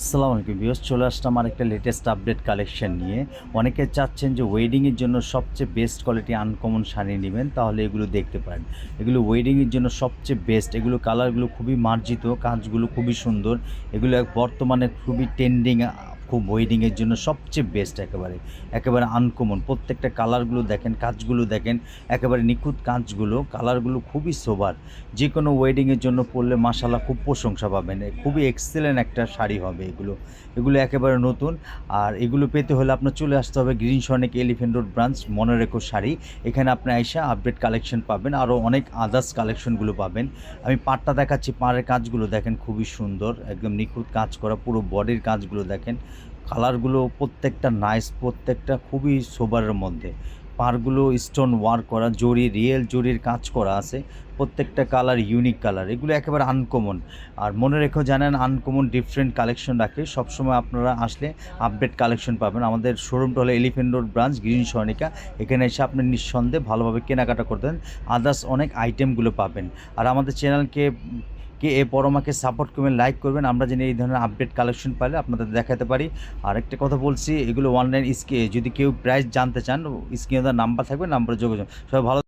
আসসালামু আলাইকুম ভিউস চলে আসলাম আর একটা লেটেস্ট আপডেট কালেকশন নিয়ে। অনেকে চাচ্ছেন যে ওয়েডিংয়ের জন্য সবচেয়ে বেস্ট কোয়ালিটি আনকমন শাড়ি নেবেন, তাহলে এগুলো দেখতে পারেন। এগুলো ওয়েডিংয়ের জন্য সবচেয়ে বেস্ট এগুলো কালারগুলো খুবই মার্জিত, কাজগুলো খুবই সুন্দর, এগুলো বর্তমানে খুবই ট্রেন্ডিং খুব ওয়েডিংয়ের জন্য সবচেয়ে বেস্ট একেবারে। একেবারে আনকমন প্রত্যেকটা কালারগুলো দেখেন, কাজগুলো দেখেন, একেবারে নিখুঁত কাজগুলো কালারগুলো খুবই সোবার যে কোনো ওয়েডিংয়ের জন্য পরলে মাসাল্লাহ খুব প্রশংসা পাবেন। খুবই এক্সেলেন্ট একটা শাড়ি হবে এগুলো। এগুলো একেবারে নতুন। আর এগুলো পেতে হলে আপনার চলে আসতে হবে green Sonic elephant road branch মনে রেখো শাড়ি। এখানে আপনি আইসা আপডেট কালেকশন পাবেন। আরও অনেক আদার্স কালেকশনগুলো পাবেন। আমি পাটটা দেখাচ্ছি, পাড়ের কাজগুলো দেখেন খুবই সুন্দর। একদম নিখুঁত কাজ করা, পুরো বডির কাজগুলো দেখেন। কালারগুলো প্রত্যেকটা নাইস প্রত্যেকটা খুবই সোবারের মধ্যে। পাড়গুলো স্টোন ওয়ার্ক করা, জরি রিয়েল জরির কাজ করা আছে। প্রত্যেকটা কালার ইউনিক কালার, এগুলো একেবারে আনকমন আর মনে রেখো, জানেন আনকমন ডিফারেন্ট কালেকশন রাখে। সবসময় আপনারা আসলে আপডেট কালেকশন পাবেন। আমাদের শোরুমটা হলো Elephant Road branch Green Sornika এখানে এসে আপনি নিঃসন্দেহে ভালোভাবে কেনাকাটা করতেন আদার্স অনেক আইটেমগুলো পাবেন। আর আমাদের চ্যানেলকে কে এ পরমাকে সাপোর্ট করবেন লাইক করবেন, আমরা যেন এই ধরনের আপডেট কালেকশন পাইলে আপনাদের দেখাতে পারি। আর একটা কথা বলছি, এগুলো অনলাইন স্কে যদি কেউ প্রাইস জানতে চান স্ক্রিনে নাম্বার থাকবে নাম্বারে যোগাযোগ। সবাই ভালো